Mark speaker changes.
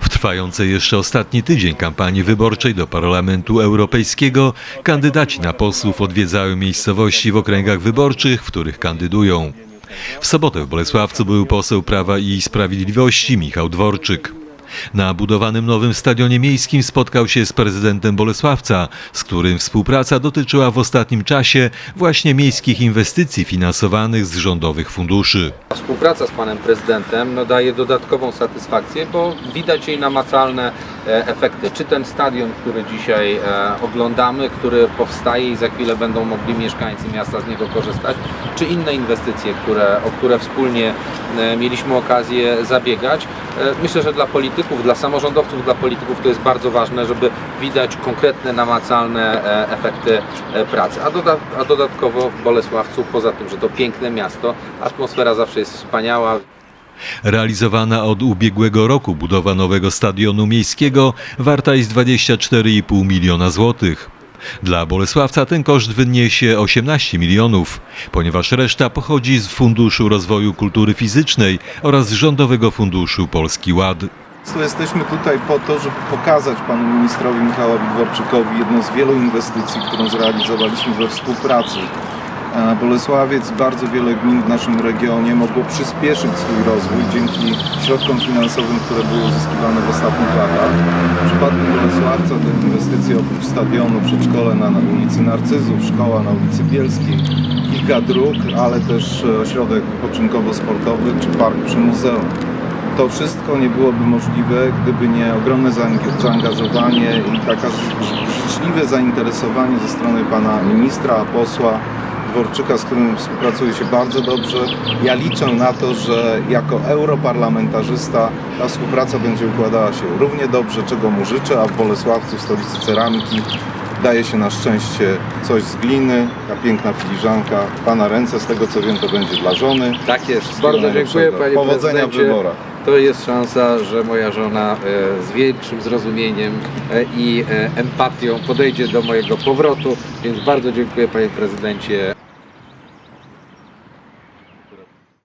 Speaker 1: W trwającej jeszcze ostatni tydzień kampanii wyborczej do Parlamentu Europejskiego kandydaci na posłów odwiedzają miejscowości w okręgach wyborczych, w których kandydują. W sobotę w Bolesławcu był poseł Prawa i Sprawiedliwości Michał Dworczyk. Na budowanym nowym stadionie miejskim spotkał się z prezydentem Bolesławca, z którym współpraca dotyczyła w ostatnim czasie właśnie miejskich inwestycji finansowanych z rządowych funduszy.
Speaker 2: Współpraca z panem prezydentem no, daje dodatkową satysfakcję, bo widać jej namacalne efekty. Czy ten stadion, który dzisiaj e, oglądamy, który powstaje i za chwilę będą mogli mieszkańcy miasta z niego korzystać, czy inne inwestycje, które, o które wspólnie e, mieliśmy okazję zabiegać. E, myślę, że dla polityków, dla samorządowców, dla polityków to jest bardzo ważne, żeby widać konkretne, namacalne e, efekty e, pracy. A, doda- a dodatkowo w Bolesławcu, poza tym, że to piękne miasto, atmosfera zawsze jest wspaniała.
Speaker 1: Realizowana od ubiegłego roku budowa nowego stadionu miejskiego warta jest 24,5 miliona złotych. Dla Bolesławca ten koszt wyniesie 18 milionów, ponieważ reszta pochodzi z Funduszu Rozwoju Kultury Fizycznej oraz z Rządowego Funduszu Polski Ład.
Speaker 3: Jesteśmy tutaj po to, żeby pokazać panu ministrowi Michałowi Dworczykowi jedną z wielu inwestycji, którą zrealizowaliśmy we współpracy. Bolesławiec, bardzo wiele gmin w naszym regionie mogło przyspieszyć swój rozwój dzięki środkom finansowym, które były uzyskiwane w ostatnich latach. W przypadku Bolesławca te inwestycje oprócz stadionu, przedszkole na, na ulicy Narcyzów, szkoła na ulicy Bielskiej, kilka dróg, ale też e, ośrodek wypoczynkowo-sportowy czy park przy muzeum. To wszystko nie byłoby możliwe, gdyby nie ogromne zaang- zaangażowanie i ż- życzliwe zainteresowanie ze strony pana ministra, posła Dworczyka, z którym współpracuje się bardzo dobrze. Ja liczę na to, że jako europarlamentarzysta ta współpraca będzie układała się równie dobrze, czego mu życzę, a w Bolesławcu, w stolicy ceramiki, daje się na szczęście coś z gliny, ta piękna filiżanka. W Pana ręce, z tego co wiem, to będzie dla żony.
Speaker 2: Tak jest. Bardzo dziękuję panie
Speaker 3: Powodzenia w
Speaker 2: prezydencie.
Speaker 3: wyborach.
Speaker 2: To jest szansa, że moja żona e, z większym zrozumieniem e, i e, empatią podejdzie do mojego powrotu, więc bardzo dziękuję panie prezydencie.